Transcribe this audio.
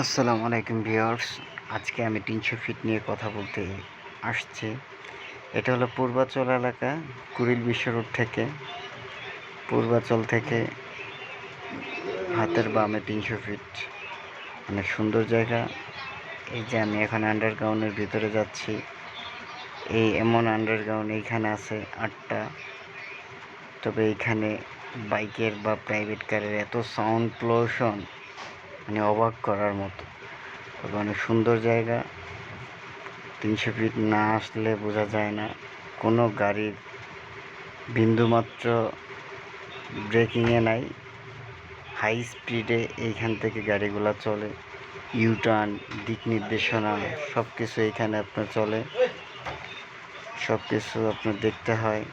আসসালামু আলাইকুম ভিউয়ার্স। আজকে আমি তিনশো ফিট নিয়ে কথা বলতে আসছি। এটা হলো পূর্বাচল এলাকা, কুড়িল বিশ্ব রোড থেকে। পূর্বাচল থেকে হাতের বামে তিনশো ফিট। অনেক সুন্দর জায়গা। এই যে আমি এখন আন্ডারগ্রাউন্ডের ভিতরে যাচ্ছি। এই এমন আন্ডারগ্রাউন্ড এইখানে আছে আটটা। তবে এইখানে বাইকের বা প্রাইভেট কারের এত সাউন্ড পলিউশন মানে অবাক করার মতো। তবে অনেক সুন্দর জায়গা। তিনশো ফিট না আসলে বোঝা যায় না। কোনো গাড়ির বিন্দুমাত্র ব্রেকিংয়ে নাই। হাই স্পিডে এইখান থেকে গাড়িগুলো চলে। ইউটার্ন দিক নির্দেশনা সব কিছু এইখানে আপনার চলে। সব কিছু আপনার দেখতে হয়।